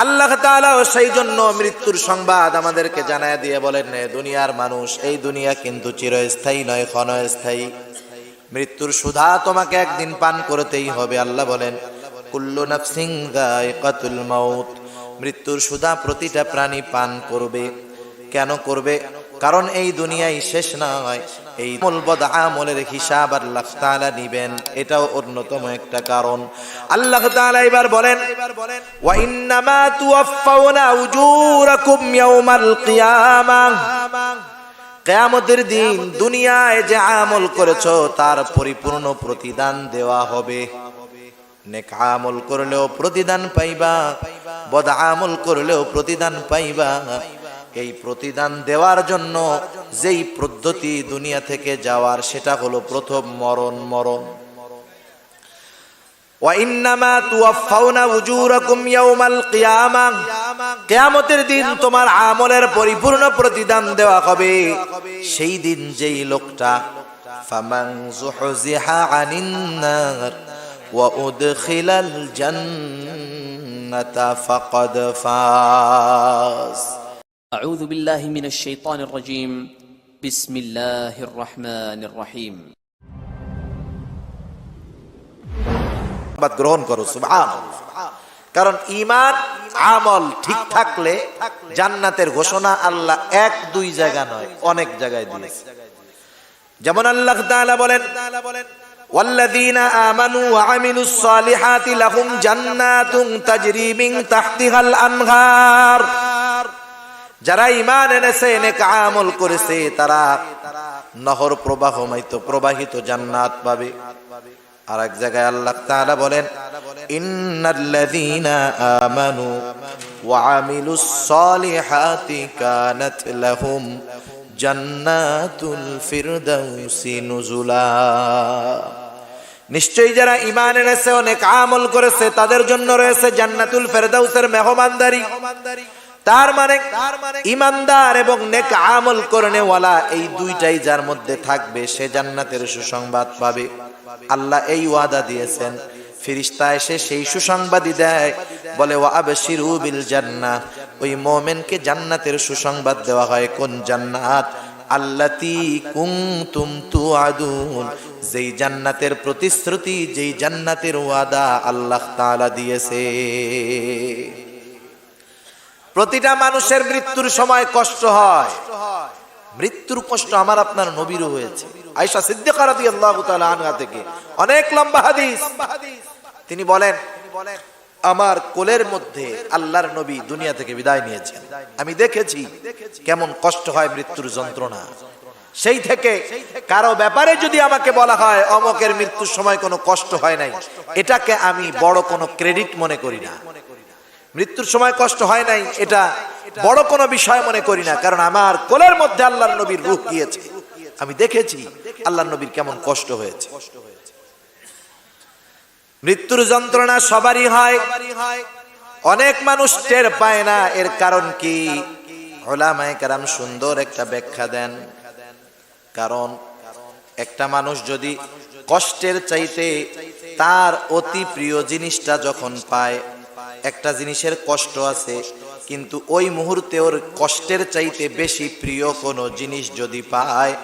আল্লাহ তালাও সেই জন্য মৃত্যুর সংবাদ আমাদেরকে জানায় দিয়ে বলেন "নে, দুনিয়ার মানুষ এই দুনিয়া কিন্তু চিরস্থায়ী নয় ক্ষণস্থায়ী। মৃত্যুর সুধা তোমাকে একদিন পান করতেই হবে। আল্লাহ বলেন মৃত্যুর সুধা প্রতিটা প্রাণী পান করবে। কেন করবে? কারণ এই দুনিয়ায় শেষ নয়। এই মূলবদ আমলের হিসাব আল্লাহ তাআলা নিবেন। এটাও অন্যতম একটা কারণ। আল্লাহ তাআলা এবার বলেন, ওয়া ইন্নামা তুওয়াফাউনা উজুরাকুম ইয়াউমাল দিন দুনিয়ায় যে আমল করেছ, তার পরিপূর্ণ প্রতিদান দেওয়া হবে। নেক আমল করলেও প্রতিদান পাইবা, বদ আমল করলেও প্রতিদান পাইবা। এই প্রতিদান দেওয়ার জন্য যেই পদ্ধতি দুনিয়া থেকে যাওয়ার, সেটা হলো প্রথম মরণ মরণ। কিয়ামতের তোমার আমলের পরিপূর্ণ প্রতিদান দেওয়া সেই দিন যেই লোকটা ফাকাদ أعوذ بالله من الشيطان الرجيم بسم الله الرحمن الرحيم সংবাদ গ্রহণ করো সুবহান কারণ ইমান আমল ঠিক থাকলে জান্নাতের ঘোষণা আল্লাহ এক দুই জায়গা নয় অনেক জায়গায় দিয়েছে যেমন আল্লাহ তাআলা বলেন والذين آمنوا وعملوا الصالحات لهم جنات تجري من تحتها الأنهار যারা ইমান এনেছে, নেক আমল করেছে, তারা নহর প্রবাহমাইত প্রবাহিত জান্নাত পাবে। আর এক জায়গায় আল্লাহ তাআলা বলেন জান্নাতুল নুজুলা। নিশ্চয়ই যারা ইমান এনেছে, অনেক আমল করেছে, তাদের জন্য রয়েছে জান্নাতুল ফেরদাউসের মেহমানদারি। তার মানে ইমানদার এবং নেক আমল করনেওয়ালা এই দুইটাই যার মধ্যে থাকবে, সে জান্নাতের সুসংবাদ পাবে। আল্লাহ এই ওয়াদা দিয়েছেন। ফিরিস্তা এসে সেই সুসংবাদই দেয়, বলে ও আবশিরু বিল জান্নাহ। ওই মোমেনকে জান্নাতের সুসংবাদ দেওয়া হয়, কোন জান্নাত? আল্লাতি কুনতুম তুআদুন। যেই জান্নাতের প্রতিশ্রুতি, যেই জান্নাতের ওয়াদা আল্লাহ তাআলা দিয়েছে। প্রতিটা মানুষের মৃত্যুর সময় কষ্ট হয়। মৃত্যুর কষ্ট আমার আপনার নবীরও হয়েছে। আয়েশা সিদ্দিকা রাদিয়াল্লাহু আনহা থেকে। অনেক লম্বা হাদিস। তিনি বলেন, আমার কোলের মধ্যে আল্লাহর নবী দুনিয়া থেকে বিদায় নিয়েছেন। আমি দেখেছি কেমন কষ্ট হয় মৃত্যুর যন্ত্রণা। সেই থেকে কারও ব্যাপারে যদি আমাকে বলা হয়, অমকের মৃত্যুর সময় কোনো কষ্ট হয় নাই। এটাকে আমি বড় কোনো ক্রেডিট মনে করি না। মৃত্যুর সময় কষ্ট হয় নাই, এটা বড় কোনো বিষয় মনে করি না, কারণ আমার কোলের মধ্যে আল্লাহর নবীর রূহ গিয়েছে। আমি দেখেছি আল্লাহর নবীর কেমন কষ্ট হয়েছে। মৃত্যুর যন্ত্রণা সবারই হয়, অনেক মানুষ টের পায় না, এর কারণ কি? ওলামায়ে কারাম সুন্দর একটা ব্যাখ্যা দেন। কারণ একটা মানুষ যদি কষ্টের চাইতে তার অতি প্রিয় জিনিসটা যখন পায় একটা জিনিসের কষ্ট আছে, কিন্তু ওই মুহূর্তে ওর কষ্টের চাইতে বেশি প্রিয় কোনো জিনিস যদি পায়,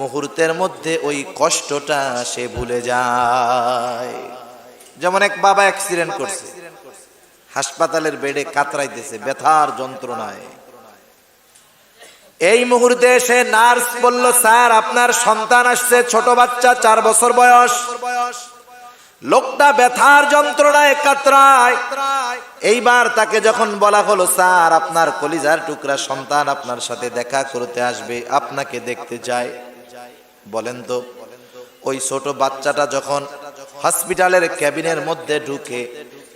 মুহূর্তের মধ্যে ওই কষ্টটা সে ভুলে যায়। যেমন এক বাবা অ্যাক্সিডেন্ট করছে। হাসপাতালের বেডে কাতরাইতেছে, ব্যথার যন্ত্রণায়। এই মুহূর্তে এসে নার্স বলল, স্যার, আপনার সন্তান আসছে, ছোট বাচ্চা, চার বছর বয়স। লোকটা ব্যথার যন্ত্রণায় কাতরায়। এইবার তাকে যখন বলা হলো, স্যার, আপনার কলিজার টুকরা সন্তান আপনার সাথে দেখা করতে আসবে, আপনাকে দেখতে চায় বলেন তো, ওই ছোট বাচ্চাটা যখন হসপিটালের ক্যাবিনের মধ্যে ঢুকে,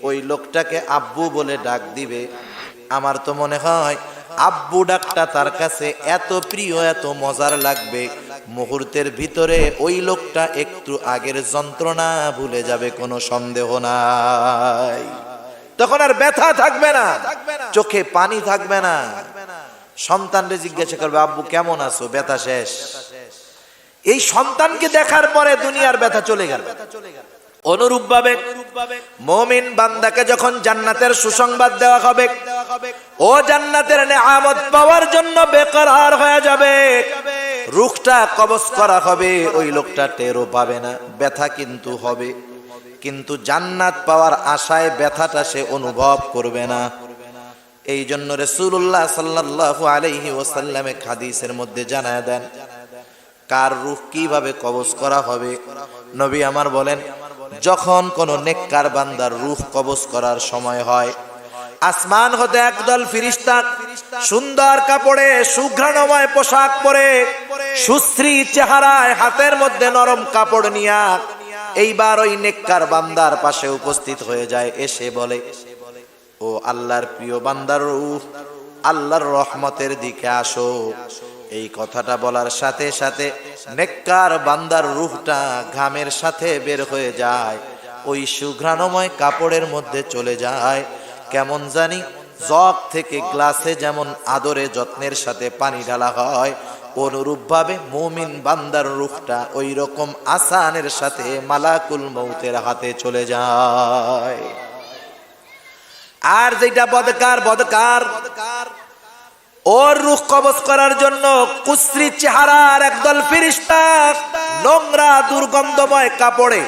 ওই লোকটাকে আব্বু বলে ডাক দিবে। আমার তো মনে হয়, আব্বু ডাকটা তার কাছে এত প্রিয়, এত মজার লাগবে। মুহূর্তের ভিতরে ওই লোকটা একটু আগের যন্ত্রণা ভুলে যাবে, কোনো সন্দেহ নাই। তখন আর ব্যথা থাকবে না, চোখে পানি থাকবে না। সন্তানরে জিজ্ঞাসা করবে, আব্বু, কেমন আছো? ব্যথা শেষ? এই সন্তানকে দেখার পরে দুনিয়ার ব্যথা চলে গেল। অনুরূপ ভাবে মমিন বান্দাকে যখন জান্নাতের সুসংবাদ দেওয়া হবে, ও জান্নাতের নেয়ামত পাওয়ার জন্য বেকরার হয়ে যাবে। রুখটা কবজ করা হবে, ওই লোকটা টেরও পাবে না, ব্যথা কিন্তু হবে। কিন্তু জান্নাত পাওয়ার আশায় ব্যথাটা সে অনুভব করবে না। এই জন্য রসুল্লাহ সাল্লাহ আলাইহি ওসাল্লামে খাদিসের মধ্যে জানায় দেন, কার রুহ কীভাবে কবজ করা হবে? নবী আমার বলেন, যখন কোন নেককার বান্দার রুহ কবজ করার সময় হয়, আসমান হতে একদল ফিরিস্তা সুন্দর কাপড়ে সুঘ্রাণময় পোশাক পরে সুশ্রী চেহারায় হাতের মধ্যে নরম কাপড় নিয়া এইবার ওই নেককার বান্দার পাশে উপস্থিত হয়ে যায়, এসে বলে, ও আল্লাহর প্রিয় বান্দার রূহ আল্লাহর রহমতের দিকে আসো। এই কথাটা বলার সাথে সাথে নেককার বান্দার রূহটা ঘামের সাথে বের হয়ে যায়, ওই সুঘ্রাণময় কাপড়ের মধ্যে চলে যায়। কেমন জানি জগ থেকে গ্লাসে যেমন আদরে যত্নের সাথে পানি ঢালা হয় অনুরূপভাবে মুমিন বান্দার রূহটা ওই রকম আসানের সাথে মালাকুল মৌতের হাতে চলে যায়। আর যেটা বদকার বদকার, ওর রুখ কবজ করার জন্য কুশ্রী চেহারার একদল ফিরিস্তা, নোংরা, দুর্গন্ধময় কাপড়ে,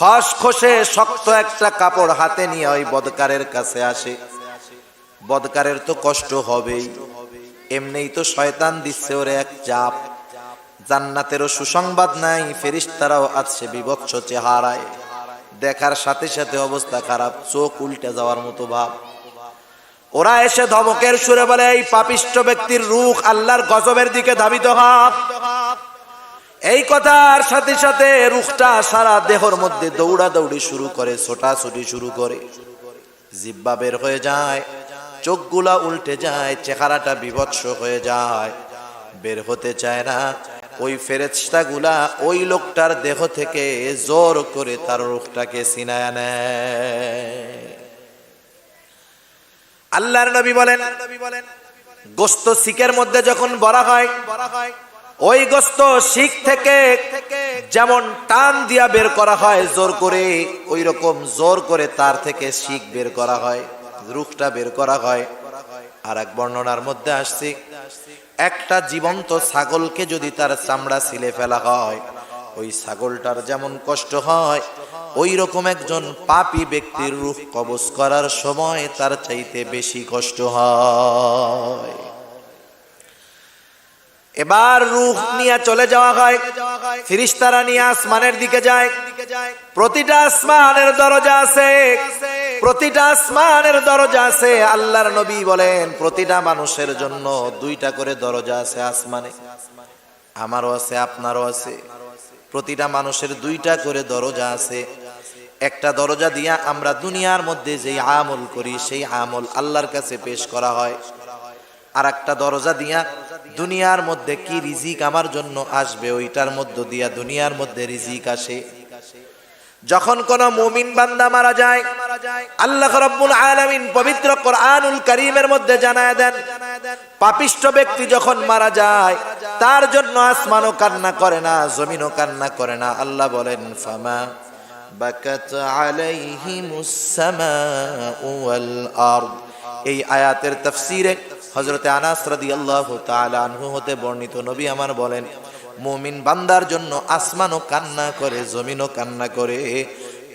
খসখসে শক্ত একটা কাপড় হাতে নিয়ে ওই বদকারের কাছে আসে। বদকারের তো কষ্ট হবেই। এমনিই তো শয়তান দিচ্ছে ওরে এক চাপ জান্নাতেরও সুসংবাদ নাই, ফেরিস্তারাও আছে বিভৎস চেহারায়। দেখার সাথে সাথে অবস্থা খারাপ, চোখ উল্টে যাওয়ার মতো ভাব। ওরা এসে ধমকের সুরে বলে, এই পাপিষ্ট ব্যক্তির রুখ আল্লাহর গজবের দিকে ধাবিত হাত এই কথার সাথে সাথে রুখটা সারা দেহর মধ্যে দৌড়া দৌড়ি শুরু করে, ছোটাছুটি শুরু করে। জিব্বা বের হয়ে যায়। চোখগুলা উল্টে যায়, চেহারাটা বিভৎস হয়ে যায়। বের হতে চায় না। ওই ফেরেস্তাগুলা ওই লোকটার দেহ থেকে জোর করে তার রুখটাকে সিনায় নেয়। আল্লাহর নবী বলেন, গোস্ত শিখের মধ্যে যখন বড়া হয়, ওই গোস্ত শিখ থেকে যেমন টান দিয়া বের করা হয়, জোর করে ওই রকম জোর করে তার থেকে শিখ বের করা হয়। রুখটা বের করা হয়। আর এক বর্ণনার মধ্যে আসছে, একটা জীবন্ত ছাগলকে যদি তার চামড়া ছিলে ফেলা হয়, ওই ছাগলটার যেমন কষ্ট হয় ওই রকম একজন পাপী ব্যক্তির রূহ কবজ করার সময় তার চাইতে বেশি কষ্ট হয়। এবার রুহ নিয়ে চলে যাওয়া হয়, ফিরিস্তারা নিয়ে আসমানের দিকে যায়, প্রতিটা আসমানের দরজা আছে প্রতিটা আসমানের দরজা আছে, আল্লাহর নবী বলেন, প্রতিটা মানুষের জন্য দুইটা করে দরজা আছে আসমানে। আমারও আছে, আপনারও আছে। প্রতিটা মানুষের দুইটা করে দরজা আছে। একটা দরজা দিয়া আমরা দুনিয়ার মধ্যে যেই আমল করি, সেই আমল আল্লাহর কাছে পেশ করা হয়। আর একটা দরজা দিয়া দুনিয়ার মধ্যে কি রিজিক আমার জন্য আসবে, ওইটার মধ্য দিয়া দুনিয়ার মধ্যে রিজিক আসে। যখন কোন মুমিন বান্দা মারা যায়, আল্লাহ রাব্বুল আলামিন পবিত্র কোরআনুল করিমের মধ্যে জানায় দেন, পাপিষ্ট ব্যক্তি যখন মারা যায়, তার জন্য আসমানও কান্না করে না, জমিনও কান্না করে না। আল্লাহ বলেন, ফামা বাকাত আলাইহিমুস সামাউ ওয়াল আরদ। এই আয়াতের তাফসীরে হযরতে আনাস রাদিয়াল্লাহু তাআলা আনহু হতে বর্ণিত নবী আমার বলেন মুমিন বান্দার জন্য আসমানও কান্না করে, জমিনও কান্না করে।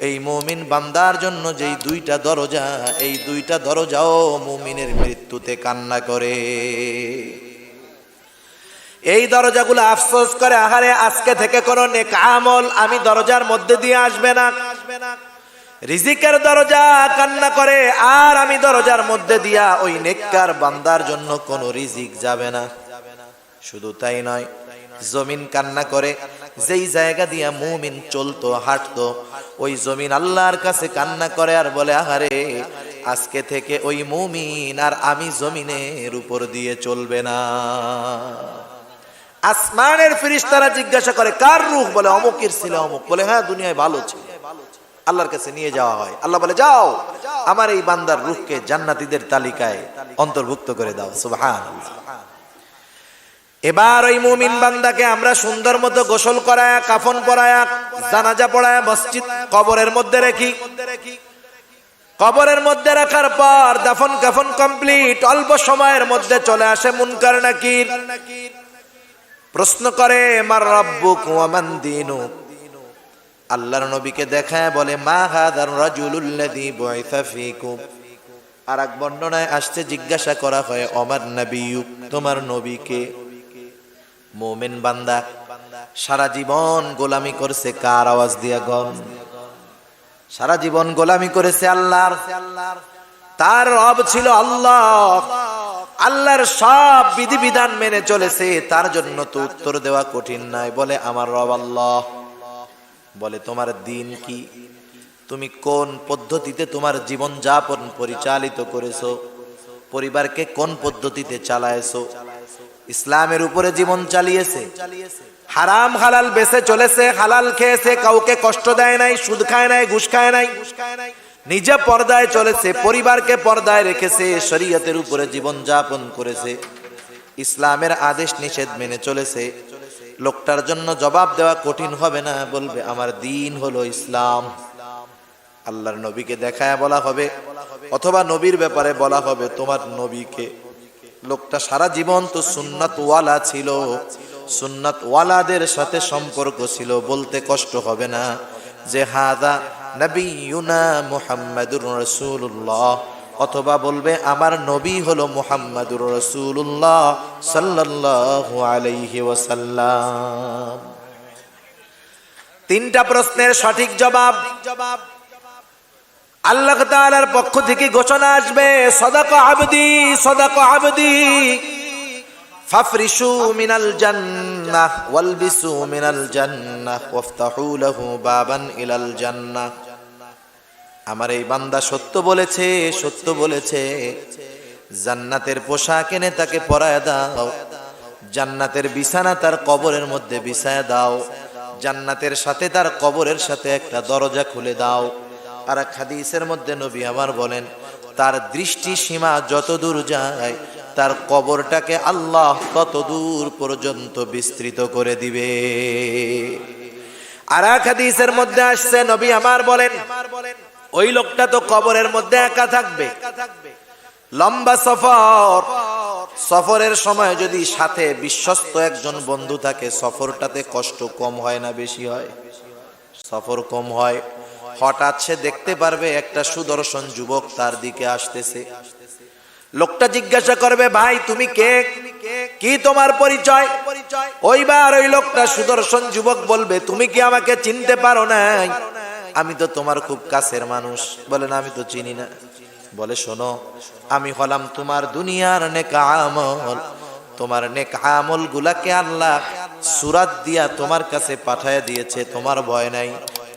এই মুমিন বান্দার জন্য যেই দুইটা দরজা, এই দুইটা দরজাও মুমিনের মৃত্যুতে কান্না করে। এই দরজাগুলো আফসোস করে, আহারে আজকে থেকে কোনো নেক আমল আমি দরজার মধ্যে দিয়ে আসবে না। রিজিকের দরজা কান্না করে, আর আমি দরজার মধ্যে দিয়া ওই নেককার বান্দার জন্য কোনো রিজিক যাবে না। শুধু তাই নয় জমিন কান্না করে, যেই জায়গা দিয়া মুমিন চলতো, হাঁটতো, ওই জমিন আল্লাহর কাছে কান্না করে আর বলে, আহারে, আজকে থেকে ওই মুমিন আর আমি জমিনের উপর দিয়ে চলবে না। আসমানের ফিরিস্তারা জিজ্ঞাসা করে, কার রূহ? বলে, অমুকের ছিল, অমুক। বলে হ্যাঁ দুনিয়ায় ভালো ছিল। আল্লাহর কাছে নিয়ে যাওয়া হয়। আল্লাহ বলে, যাও, আমার এই বান্দার রুখকে জান্নাতিদের তালিকায় অন্তর্ভুক্ত করে দাও। সুবহান এবার ওই মুমিন বান্দাকে আমরা সুন্দর মতো গোসল করায়া, কাফন পরায়া, জানাজা পড়ায়া মসজিদ কবরের মধ্যে রেখি। কবরের মধ্যে রাখার পর দাফন কাফন কমপ্লিট, অল্প সময়ের মধ্যে চলে আসে মুনকার নাকির। প্রশ্ন করে, মার রব্বুক ওয়া মান দিনুক? আল্লাহর নবীকে দেখায় বলে, মা হাদার রাজুলুল্লাযী বুইসা ফীকুম। আর এক বর্ণনায় আসছে, জিজ্ঞাসা করা হয়, অমর নবীয়ুক, তোমার নবীকে? মোমেন বান্দা, সারা জীবন গোলামি করছে কার আওয়াজ দিয়া গন সারা জীবন গোলামি করেছে আল্লাহর। তার রব ছিল আল্লাহ। আল্লাহর সব বিধিবিধান মেনে চলেছে, তার জন্য তো উত্তর দেওয়া কঠিন নাই। বলে, আমার রব আল্লাহ। বলে, তোমার দিন কি? তুমি কোন পদ্ধতিতে তোমার জীবন যাপন পরিচালিত করেছ? পরিবারকে কোন পদ্ধতিতে চালায়েছো? ইসলামের উপরে জীবন চালিয়েছে। হারাম হালাল বেসে চলেছে, হালাল খেয়েছে, কাউকে কষ্ট দেয় নাই, সুদ খায় নাই, ঘুষ খায় নাই। নিজে পর্দায় চলেছে, পরিবারকে পর্দায় রেখেছে, শরীয়তের উপরে জীবন যাপন করেছে। ইসলামের আদেশ নিষেধ মেনে চলেছে। লোকটার জন্য জবাব দেওয়া কঠিন হবে না, বলবে, আমার দিন হলো ইসলাম। আল্লাহর নবীকে দেখায় বলা হবে, অথবা নবীর ব্যাপারে বলা হবে, তোমার নবীকে। লোকটা সারা জীবন তো সুন্নাত ওয়ালা ছিল। সুন্নাত ওয়ালাদের সাথে সম্পর্ক ছিল, বলতে কষ্ট হবে না। যে হাদা নবীনা মুহাম্মাদুর রাসূলুল্লাহ, অথবা বলবে, আমার নবী হলো মুহাম্মাদুর রাসূলুল্লাহ সাল্লাল্লাহু আলাইহি ওয়াসাল্লাম। তিনটা প্রশ্নের সঠিক জবাব জবাব। আল্লাহ তাআলার পক্ষ থেকে ঘোষণা আসবে, সদাকা আবদি সদাকা আবদি। ফাফরিশু মিনাল জান্নাহ, ওয়ালবিসু মিনাল জান্নাহ, ওয়াফতাহু লাহু বাবান ইলাল জান্নাহ। আমার এই বান্দা সত্য বলেছে সত্য বলেছে। জান্নাতের পোশাক এনে তাকে পরায় দাও। জান্নাতের বিছানা তার কবরের মধ্যে বিছায় দাও। জান্নাতের সাথে তার কবরের সাথে একটা দরজা খুলে দাও। আর এক হাদিসের মধ্যে নবী আমার বলেন, তার দৃষ্টি সীমা যত দূর যায়, তার কবরটাকে আল্লাহ তত দূর পর্যন্ত বিস্তৃত করে দিবে। আর এক হাদিসের মধ্যে আসছে, নবী আমার বলেন, ওই লোকটা তো কবরের মধ্যে একা থাকবে। লম্বা সফর, সফরের সময় যদি সাথে বিশ্বস্ত একজন বন্ধু থাকে, সফরটাতে কষ্ট কম হয় না, বেশি হয়? সফর কম হয়। হঠাৎ সে দেখতে পারবে একটা সুদর্শন যুবক তার দিকে আসতেছে। লোকটা জিজ্ঞাসা করবে, ভাই, তুমি কে? কি তোমার পরিচয়? ওইবার ওই লোকটা সুদর্শন যুবক বলবে, তুমি কি আমাকে চিনতে পারো নাই? আমি তো তোমার খুব কাছের মানুষ। বলে, না, আমি তো চিনি না। বলে, শোনো, আমি হলাম তোমার দুনিয়ার নেক আমল। তোমার নেক আমল গুলাকে আল্লাহ সুরাত দিয়া তোমার কাছে পাঠায় দিয়েছে, তোমার ভয় নাই।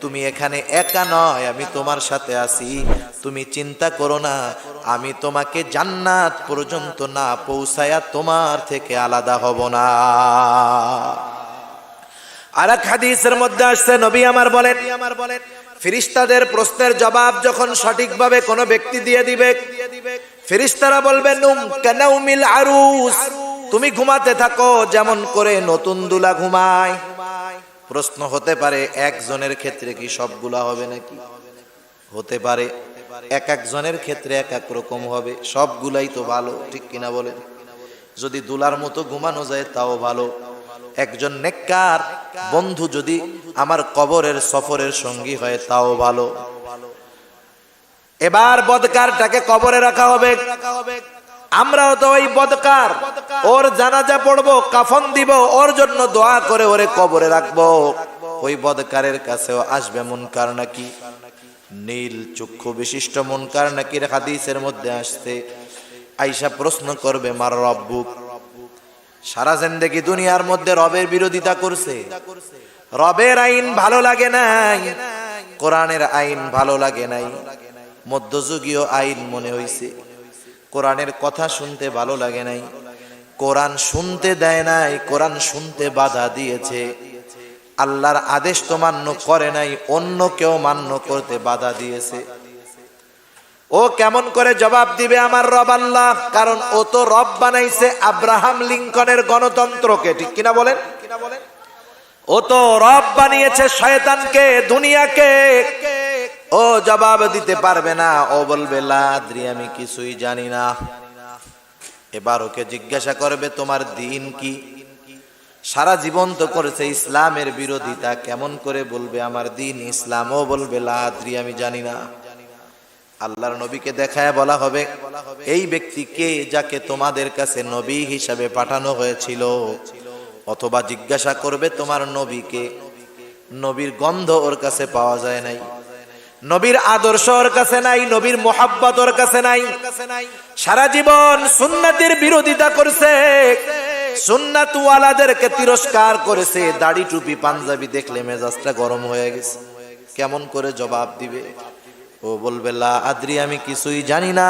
তুমি এখানে একা নয়, আমি তোমার সাথে আছি। তুমি চিন্তা করো না, আমি তোমাকে জান্নাত পর্যন্ত না পৌঁছায়া তোমার থেকে আলাদা হব না। আর এক হাদিসের মধ্যে আসছে, নবী আমার বলেন আমার বলেন ফিরিস্তাদের প্রশ্নের জবাব যখন সঠিকভাবে কোনো ব্যক্তি দিয়ে দিবে ফিরিস্তারা বলবে নুম কানাউমিল আরুস? তুমি ঘুমাতে থাকো, যেমন করে নতুন দুলা ঘুমায়। প্রশ্ন হতে পারে, একজনের ক্ষেত্রে কি সবগুলা হবে নাকি? হতে পারে, এক একজনের ক্ষেত্রে এক এক রকম হবে, সবগুলাই তো ভালো, ঠিক কিনা বলেন? যদি দুলার মতো ঘুমানো যায়, তাও ভালো। একজন নেককার বন্ধু যদি আমার কবরের সফরের সঙ্গী হয়, তাও ভালো। এবার বদকারটাকে কবরে রাখা হবে। আমরাও তো ওই বদকার। ওর জানাজা পড়ব, কাফন দিব, ওর জন্য দোয়া করে ওরে কবরে রাখব। ওই বদকারের কাছেও আসবে মুনকার নাকি? নীল চক্ষু বিশিষ্ট মুনকার নাকির হাদিসের মধ্যে আসছে। আইসা প্রশ্ন করবে, মার রব্বুক সারা জিন্দেগি দুনিয়ার মধ্যে রবের বিরোধিতা করছে। রবের আইন ভালো লাগে নাই, কোরআনের আইন ভালো লাগে নাই। মধ্যযুগীয় আইন মনে হইছে। কোরআনের কথা শুনতে ভালো লাগে নাই। কোরআন শুনতে দেয় নাই, কোরআন শুনতে বাধা দিয়েছে। আল্লাহর আদেশ তো মান্য করে নাই, অন্য কেউ মান্য করতে বাধা দিয়েছে। ও কেমন করে জবাব দিবে আমার রব আল্লাহ? কারণ ও তো রব বানাইছে আব্রাহাম লিঙ্কনের গণতন্ত্রকে, ঠিক কিনা বলেন? ও তো রব বানিয়েছে শয়তানকে, দুনিয়াকে। ও জবাব দিতে পারবে না। ও বলবে, লাদ্রি, আমি কিছুই জানি না। এবার ওকে জিজ্ঞাসা করবে, তোমার দিন কি? সারা জীবন তো করেছে ইসলামের বিরোধিতা, কেমন করে বলবে, আমার দিন ইসলাম? ও বলবে, লাদ্রি, আমি জানি না। আল্লাহর নবীকে দেখায় বলা হবে, এই ব্যক্তি কে যাকে তোমাদের কাছে নবী হিসাবে পাঠানো হয়েছিল? অথবা জিজ্ঞাসা করবে, তোমার নবীকে নবীর গন্ধ ওর কাছে পাওয়া যায় নাই। নবীর আদর্শ ওর কাছে নাই, নবীর মোহাব্বত ওর কাছে নাই। সারা জীবন সুন্নাতের বিরোধিতা করছে। সুন্নাতওয়ালাদেরকে তিরস্কার করেছে। দাড়ি টুপি পাঞ্জাবি দেখলে মেজাজটা গরম হয়ে গেছে। কেমন করে জবাব দিবে? ও বলবে, লা আদ্রি, আমি কিছুই জানি না।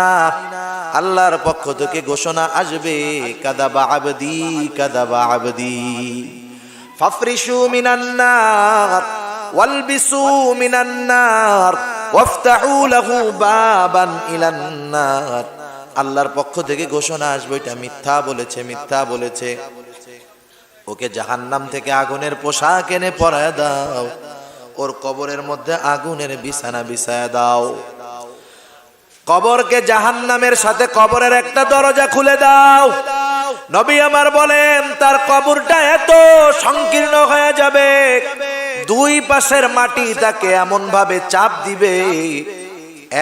আল্লাহর পক্ষ থেকে ঘোষণা আসবে, কাদাবা আবদি কাদাবা আবদি। ফাফরিশু মিনান ওয়ালবিসু মিনান নার, ওয়াফতাহু লাহু বাবান ইলান নার। আল্লাহর পক্ষ থেকে ঘোষণা আসবে, এটা মিথ্যা বলেছে মিথ্যা বলেছে। ওকে জাহান্নাম থেকে আগুনের পোশাক এনে পরায় দাও। ওর কবরের মধ্যে আগুনের বিছানা বিছায় দাও। কবরকে জাহান্নামের সাথে কবরের একটা দরজা খুলে দাও। নবী আমার বলেন, তার কবরটা এত সংকীর্ণ হয়ে যাবে। দুই পাশের মাটি তাকে এমন ভাবে চাপ দিবে,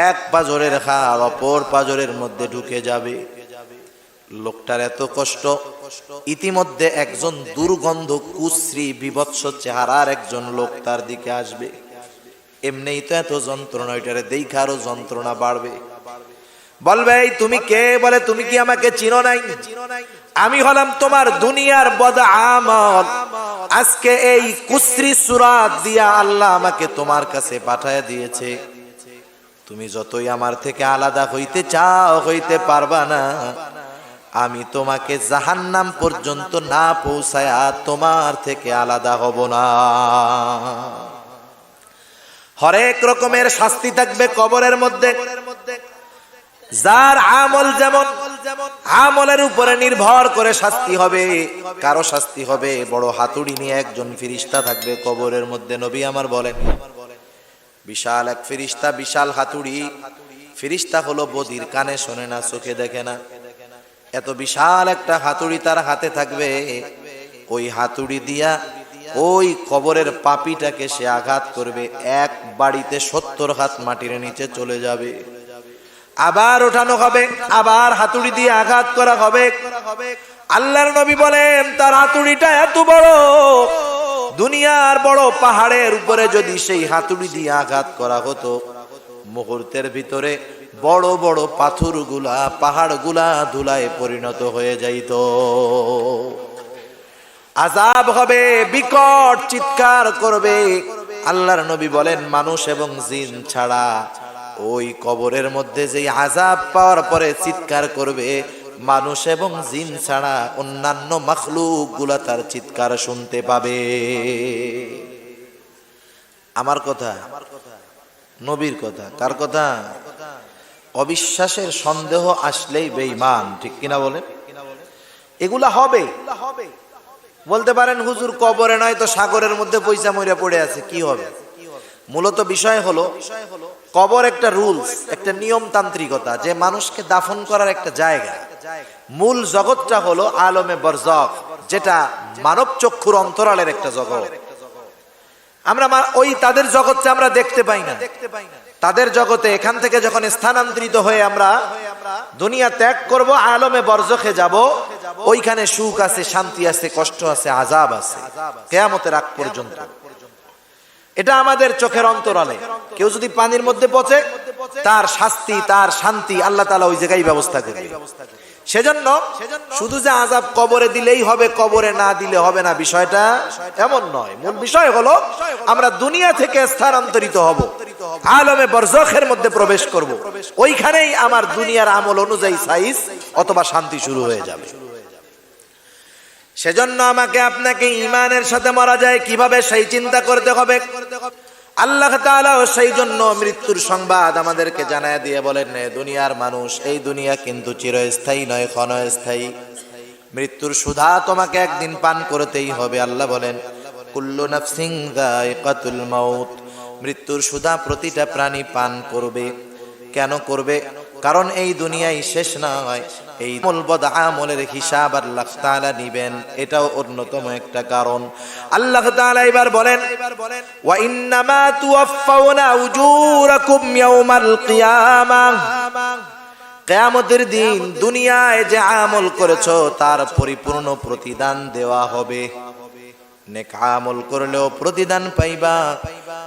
এক পাজরের হাড় অপর পাজরের মধ্যে ঢুকে যাবে। লোকটার এত কষ্ট, ইতিমধ্যে একজন দুর্গন্ধ কুশ্রী বিভৎস চেহারার একজন লোক তার দিকে আসবে। এমনিই তো এত যন্ত্রণা, এটারে দেখে আরও যন্ত্রণা বাড়বে। বলবে তুমি কে? বলে, তুমি কি আমাকে চিনো নাই? আমি হলাম তোমার দুনিয়ার বদ আমল আজকে এই কুশ্রী সুরাত দিয়া আল্লাহ আমাকে তোমার কাছে পাঠায় দিয়েছে। তুমি যতই আমার থেকে আলাদা হইতে চাও, হইতে পারবা না। আমি তোমাকে জাহান্নাম পর্যন্ত না পৌঁছায়া তোমার থেকে আলাদা হব না। হরেক রকমের শাস্তি থাকবে কবরের মধ্যে। যার আমল যেমন আমলের উপরে নির্ভর করে শাস্তি হবে। কারও শাস্তি হবে। বড় হাতুড়ি নিয়ে একজন ফিরিস্তা থাকবে কবরের মধ্যে। নবী আমার বলেন, বিশাল এক ফিরিস্তা, বিশাল হাতুড়ি। ফিরিস্তা হলো বদির কানে শোনে না, চোখে দেখে না। এত বিশাল একটা হাতুড়ি তার হাতে থাকবে। ওই হাতুড়ি দিয়া ওই কবরের পাপিটাকে সে আঘাত করবে। এক বাড়িতে সত্তর হাত মাটির নিচে চলে যাবে। আবার ওঠানো হবে, আবার হাতুড়ি দিয়ে আঘাত করা হবে। আল্লাহর নবী বলেন, তার হাতুড়িটা এত বড়, দুনিয়ার বড় পাহাড়ের উপরে যদি সেই হাতুড়ি দিয়ে আঘাত করা হতো, মুহূর্তের ভিতরে বড় বড় পাথরগুলা, পাহাড়গুলা ধুলায় পরিণত হয়ে যাইত। আজাব হবে, বিকট চিৎকার করবে। আল্লাহর নবী বলেন, মানুষ এবং জিন ছাড়া ওই কবরের মধ্যে যে আজাব পাওয়ার পরে চিৎকার করবে, মানুষ এবং জিন ছাড়া অন্যান্য মখলুকগুলা তার চিৎকার শুনতে পাবে। আমার কথা, নবীর কথা, কার কথা? অবিশ্বাসের সন্দেহ আসলেই বেইমান ঠিক কিনা বলে এগুলা হবে। বলতে পারেন, হুজুর কবরে নয় তো সাগরের মধ্যে পয়সা মরিয়া পড়ে আছে, কি হবে? মূলত বিষয় হলো, কবর একটা রুলস, একটা নিয়মতান্ত্রিকতা যে মানুষকে দাফন করার একটা জায়গা। মূল জগৎটা হলো আলমে বরজক, যেটা মানব চক্ষুর অন্তরালের একটা জগৎ। আমরা ওই তাদের জগৎটা আমরা দেখতে পাই না। তাদের জগতে এখান থেকে যখন স্থানান্তরিত হয়ে আমরা দুনিয়া ত্যাগ করব, আলমে বরজখে যাব, ওইখানে সুখ আছে, শান্তি আছে, কষ্ট আছে আজাব আছে, কেয়ামতের আগ পর্যন্ত। এটা আমাদের চোখের অন্তরালে কেউ যদি পানির মধ্যে পচে, তার শাস্তি, তার শান্তি আল্লাহ তালা ওই জায়গায় ব্যবস্থা করবে সেজন্য শুধু যে আজাব কবরে দিলেই হবে, কবরে না দিলে হবে না, বিষয়টা এমন নয়। মূল বিষয় হলো, আমরা দুনিয়া থেকে স্থানান্তরিত হব, আলমে বরজখের মধ্যে প্রবেশ করব। ওইখানেই আমার দুনিয়ার আমল অনুযায়ী সাইজ অথবা শান্তি শুরু হয়ে যাবে। সেজন্য আমাকে আপনাকে ইমানের সাথে মারা যায় কীভাবে সেই চিন্তা করতে হবে? আল্লাহ তাআলা সেই জন্য মৃত্যুর সংবাদ আমাদেরকে জানায় দিয়ে বলেন "নে, দুনিয়ার মানুষ এই দুনিয়া কিন্তু চিরস্থায়ী নয় ক্ষণস্থায়ী। মৃত্যুর সুধা তোমাকে একদিন পান করতেই হবে। আল্লাহ বলেন কুল্লু নাফসিং যায়কাতুল মাউত। মৃত্যুর সুধা প্রতিটা প্রাণী পান করবে। কেন করবে? কারণ এই দুনিয়ায় শেষ নয়। এই আমলবদ আমলের হিসাব আল্লাহ তাআলা নিবেন, এটাও অন্যতম একটা কারণ। আল্লাহ তাআলা এবার বলেন, ওয়া ইন্নামা তুওয়াফাউনা উজুরাকুম ইয়াউমাল কিয়ামাহ কেয়ামতের দিন দুনিয়ায় যে আমল করেছ, তার পরিপূর্ণ প্রতিদান দেওয়া হবে। নেক আমল করলেও প্রতিদান পাইবা,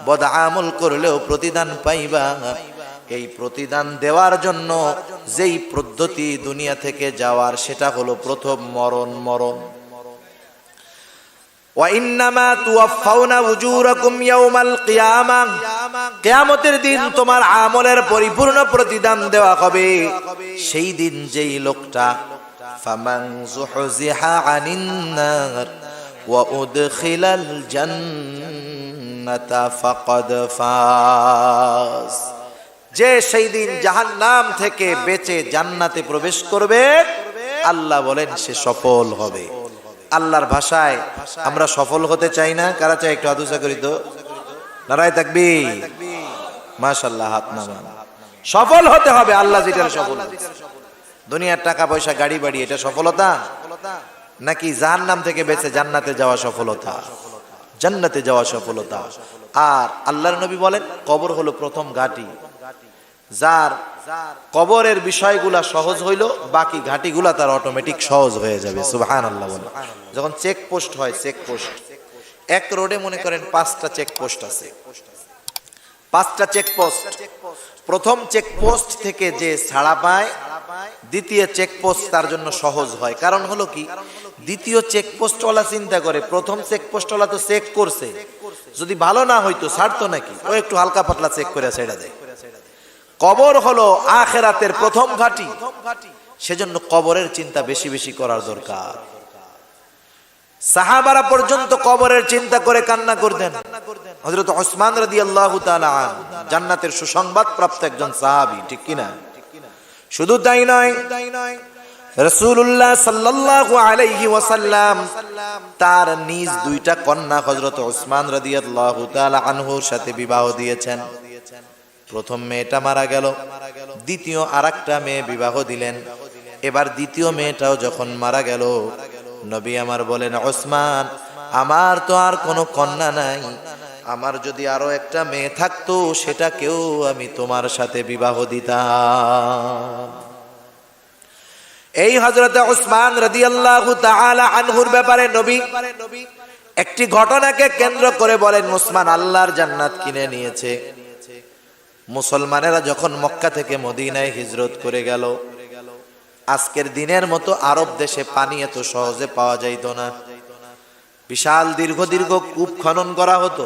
বদ আমল করলেও প্রতিদান পাইবা। এই প্রতিদান দেওয়ার জন্য যেই পদ্ধতি দুনিয়া থেকে যাওয়ার, সেটা হলো প্রথম মরণ মরণ। কিয়ামতের দিন তোমার আমলের পরিপূর্ণ প্রতিদান দেওয়া সেই দিন যেই লোকটা যে সেই দিন জাহান নাম থেকে বেঁচে জান্নাতে প্রবেশ করবে, আল্লাহ বলেন সে সফল হবে। আল্লাহর ভাষায় আমরা সফল হতে চাই না। কারা চাই একটু আদুসা করি তো? নারায় থাকবি মাশাল্লাহ হাত নামান। সফল হতে হবে, আল্লাহ যেটা সফল দুনিয়ার টাকা পয়সা, গাড়ি বাড়ি, এটা সফলতা? নাকি জাহান্নাম থেকে বেঁচে জান্নাতে যাওয়া সফলতা? জান্নাতে যাওয়া সফলতা। আর আল্লাহর নবী বলেন, কবর হলো প্রথম ঘাটি। যার কবরের বিষয়গুলা সহজ হইল, বাকি ঘাটিগুলা তার অটোমেটিক সহজ হয়ে যাবে। সুবহান আল্লাহ বলে। যখন চেক পোস্ট হয় চেক পোস্ট এক রোডে মনে করেন পাঁচটা চেক পোস্ট আছে। পাঁচটা চেক পোস্ট প্রথম চেক পোস্ট থেকে যে ছাড়া পায়, দ্বিতীয় চেক পোস্ট তার জন্য সহজ হয়। কারণ হলো কি? দ্বিতীয় চেক পোস্টওয়ালা চিন্তা করে, প্রথম চেক পোস্টওয়ালা তো চেক করছে। যদি ভালো না হইতো, ছাড়তো নাকি? ও একটু হালকা পাতলা চেক করে ছেড়ে দেয়। কবর হলো আখেরাতের প্রথম ঘাটি। সেজন্য কবরের চিন্তা বেশি বেশি করার দরকার। সাহাবারা পর্যন্ত কবরের চিন্তা করে কান্না করতেন। হযরত ওসমান তাআলা আন, জান্নাতের সুসংবাদ প্রাপ্ত একজন সাহাবী, ঠিক কিনা? শুধু তাই নয়, রাসূলুল্লাহ সাল্লাল্লাহু আলাইহি ওয়াসাল্লাম তার নিজ দুইটা কন্যা হজরত ওসমান রাদিয়াল্লাহু তাআলা আনহুর সাথে বিবাহ দিয়েছেন। প্রথম মেয়েটা মারা গেল। দ্বিতীয় আরেকটা মেয়ে বিবাহ দিলেন। এবার দ্বিতীয় মেয়েটাও যখন মারা গেল, নবী আমার বলেন, ওসমান, আমার তো আর কোনো কন্যা নাই। আমার যদি আরও একটা মেয়ে থাকতো সেটাকেও আমি তোমার সাথে বিবাহ দিতাম। এই হজরতে ওসমান রাদিয়াল্লাহু তাআলা আনহুর ব্যাপারে নবী একটি ঘটনাকে কেন্দ্র করে বলেন, ওসমান আল্লাহর জান্নাত কিনে নিয়েছে। মুসলমানেরা যখন মক্কা থেকে মদিনায় হিজরত করে গেল, আজকের দিনের মতো আরব দেশে পানি এত সহজে পাওয়া যাইত না। বিশাল দীর্ঘ দীর্ঘ কূপ খনন করা হতো।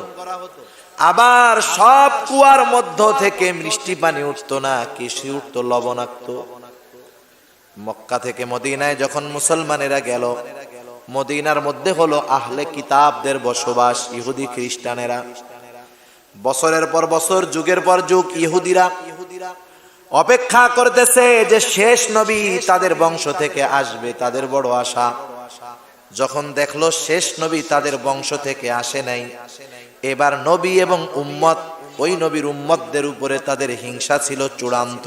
আবার সব কুয়ার মধ্য থেকে মিষ্টি পানি উঠতো না কৃষি উঠতো, লবণাক্ত। মক্কা থেকে মদিনায় যখন মুসলমানেরা গেল, মদিনার মধ্যে হলো আহলে কিতাবদের বসবাস, ইহুদি খ্রিস্টানেরা। বছরের পর বছর, যুগের পর যুগ, ইহুদিরা অপেক্ষা করতেছে যে শেষ নবী তাদের বংশ থেকে আসবে, তাদের বড় আশা। যখন দেখল শেষ নবী তাদের বংশ থেকে আসে নাই, এবার নবী এবং উম্মত, ওই নবীর উম্মতদের উপরে তাদের হিংসা ছিল চূড়ান্ত।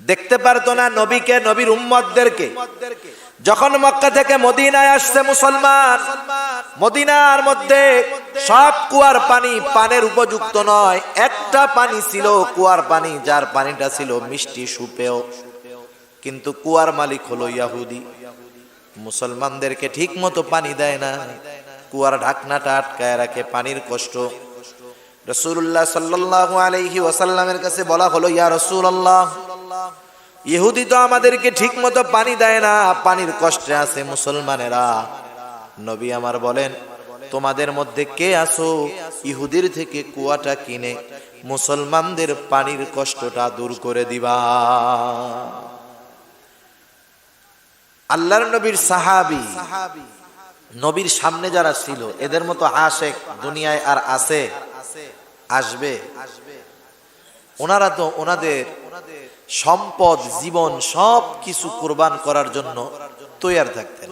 দেখতে পারতো না নবীকে, নবীর উম্মতদেরকে। যখন মক্কা থেকে মদিনায় আসছে মুসলমান, মদিনার মধ্যে সব কুয়ার পানি পানের উপযুক্ত নয়। একটা পানি ছিল কুয়ার পানি, যার পানিটা ছিল মিষ্টি সুপেয়। কিন্তু কুয়ার মালিক হলো ইয়াহুদি। মুসলমানদেরকে ঠিক মতো পানি দেয় না। কুয়ার ঢাকনাটা আটকায় রাখে, পানির কষ্ট। রসুল্লাহ সাল্লাহ আলাইহি ওয়াসাল্লামের কাছে বলা হলো, ইয়া রসুল্লাহ ইহুদি তো আমাদেরকে ঠিক মতো পানি দেয় না, পানির কষ্টে আছে মুসলমানেরা। নবী আমার বলেন, তোমাদের মধ্যে কে আসো ইহুদির থেকে কুয়াটা কিনে মুসলমানদের পানির কষ্টটা দূর করে দিবা। আল্লাহর নবীর সাহাবি, নবীর সামনে যারা ছিল, এদের মতো আশেক দুনিয়ায় আর আছে, আসবে। ওনারা তো ওনাদের সম্পদ, জীবন, সব কিছু কোরবান করার জন্য তৈয়ার থাকতেন।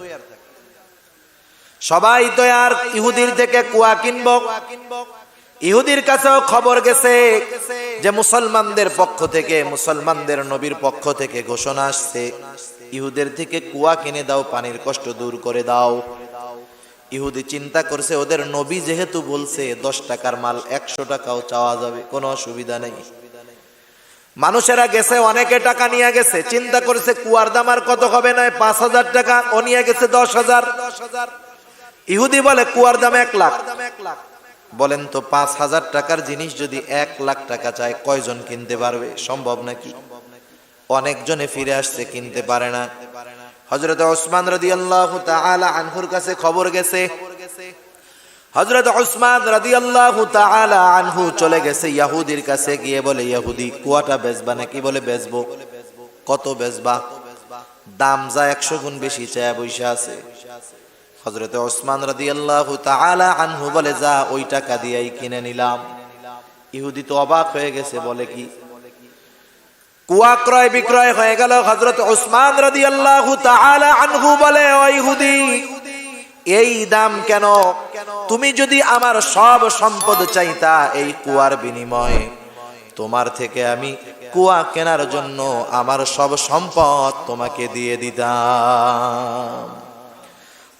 সবাই তৈয়ার, ইহুদির থেকে কুয়া কিনব। ইহুদির কাছেও খবর গেছে যে মুসলমানদের পক্ষ থেকে, মুসলমানদের নবীর পক্ষ থেকে ঘোষণা আসছে, ইহুদের থেকে কুয়া কিনে দাও, পানির কষ্ট দূর করে দাও। ইহুদি চিন্তা করছে, ওদের নবী যেহেতু বলছে, দশ টাকার মাল একশো টাকাও চাওয়া যাবে, কোনো অসুবিধা নেই। মানুষেরা গেছে, অনেকে টাকা নিয়ে গেছে। চিন্তা করেছে, কুয়ার দাম আর কত হবে নয়, পাঁচ হাজার টাকা। ও নিয়ে গেছে দশ হাজার। ইহুদি বলে, কুয়ার দাম এক লাখ। বলেন তো, পাঁচ হাজার টাকার জিনিস যদি এক লাখ টাকা চায়, কয়জন কিনতে পারবে? সম্ভব নাকি? অনেকজনে ফিরে আসছে, কিনতে পারে না। হজরত ওসমান রাদি আল্লাহ আনহুর কাছে খবর গেছে হজরত ওসমান রাদি আল্লাহ আনহু চলে গেছে ইয়াহুদির কাছে, গিয়ে বলে, ইয়াহুদি, কুয়াটা বেচবা নাকি? বলে, বেচবো। কত বেচবা? দাম যা একশো গুণ বেশি, চায় বৈশা আছে। হজরত ওসমান রাদি আল্লাহ আনহু বলে, যা, ওই টাকা দিয়েই কিনে নিলাম। ইহুদি তো অবাক হয়ে গেছে, বলে কি? কুয়া ক্রয় বিক্রয় হয়ে গেল? হজরত ওসমান রাদি আল্লাহ আনহু বলে, ও ইহুদি এই দাম কেন? তুমি যদি আমার সব সম্পদ চাইতা এই কুয়ার বিনিময়ে, তোমার থেকে আমি কুয়া কেনার জন্য আমার সব সম্পদ তোমাকে দিয়ে দিতাম।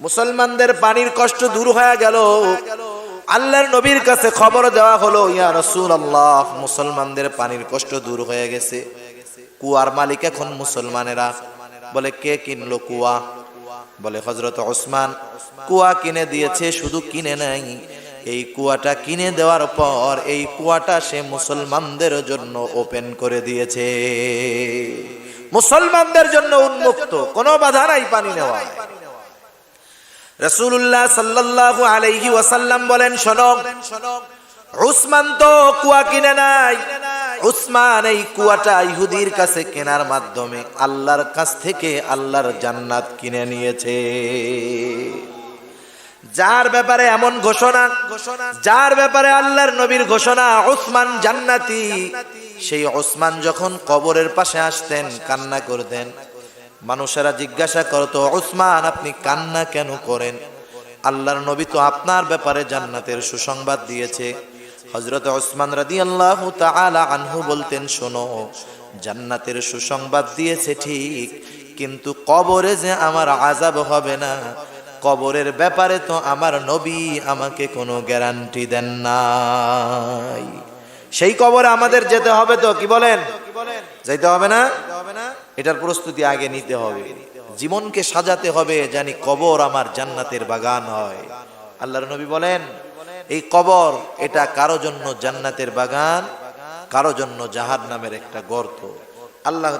মুসলমানদের পানির কষ্ট দূর হয়ে গেল। আল্লাহর নবীর কাছে খবর দেওয়া হলো, ইয়া রসুল আল্লাহ মুসলমানদের পানির কষ্ট দূর হয়ে গেছে। কুয়ার মালিক এখন মুসলমানেরা। বলে, কে কিনলো কুয়া? বলে হজরত ওসমান, কুয়া কিনে দিয়েছে, শুধু কিনে নাই। এই কুয়াটা কিনে দেওয়ার পর এই কুয়াটা সে মুসলমানদের জন্য ওপেন করে দিয়েছে। মুসলমানদের জন্য উন্মুক্ত, কোনো বাধা নাই পানি নেওয়া রসুল্লাহ সাল্লাল্লাহু আলাইহি ওয়াসাল্লাম বলেন, শোনো উসমান তো কুয়া কিনে নাই। উসমান এই কুয়াটা ইহুদির কাছে কেনার মাধ্যমে আল্লাহর কাছ থেকে আল্লাহর জান্নাত কিনে নিয়েছে। যার ব্যাপারে এমন ঘোষণা, যার ব্যাপারে আল্লাহর নবীর ঘোষণা ওসমান জান্নাতি। সেই ওসমান যখন কবরের পাশে আসতেন, কান্না করতেন। মানুষেরা জিজ্ঞাসা করতো ওসমান আপনি কান্না কেন করেন? আল্লাহর নবী তো আপনার ব্যাপারে জান্নাতের সুসংবাদ দিয়েছে। হজরত ওসমান রাদি আল্লাহ আনহু বলতেন, শোনো, জান্নাতের সুসংবাদ দিয়েছে ঠিক, কিন্তু কবরে যে আমার আজাব হবে না, কবরের ব্যাপারে তো আমার নবী আমাকে কোনো গ্যারান্টি দেন নাই। সেই কবরে আমাদের যেতে হবে তো, কি বলেন? যাইতে হবে না? এটার প্রস্তুতি আগে নিতে হবে। জীবনকে সাজাতে হবে, জানি কবর আমার জান্নাতের বাগান হয়। আল্লাহর নবী বলেন এই কবর এটা কারও জন্য জান্নাতের বাগান, কারও জন্য জাহার নামের একটা গর্ত। আল্লাহ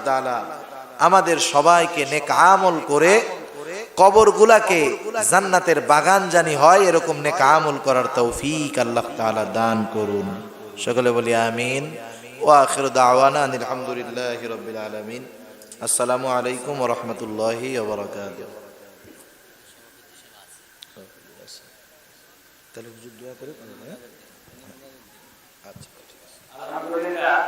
আমাদের সবাইকে নেক আমল করে কবরগুলাকে জান্নাতের বাগান জানি হয়, এরকম নেক আমল করার তৌফিক আল্লাহ তাআলা দান করুন। সকলে বলি আমিন। ও আখিরু দাওয়ানা আনিল হামদুলিল্লাহি রাব্বিল আসসালামু আলাইকুম রাহমাতুল্লাহি তাহলে হুজুর দোয়া করে আচ্ছা আলহামদুলিল্লাহ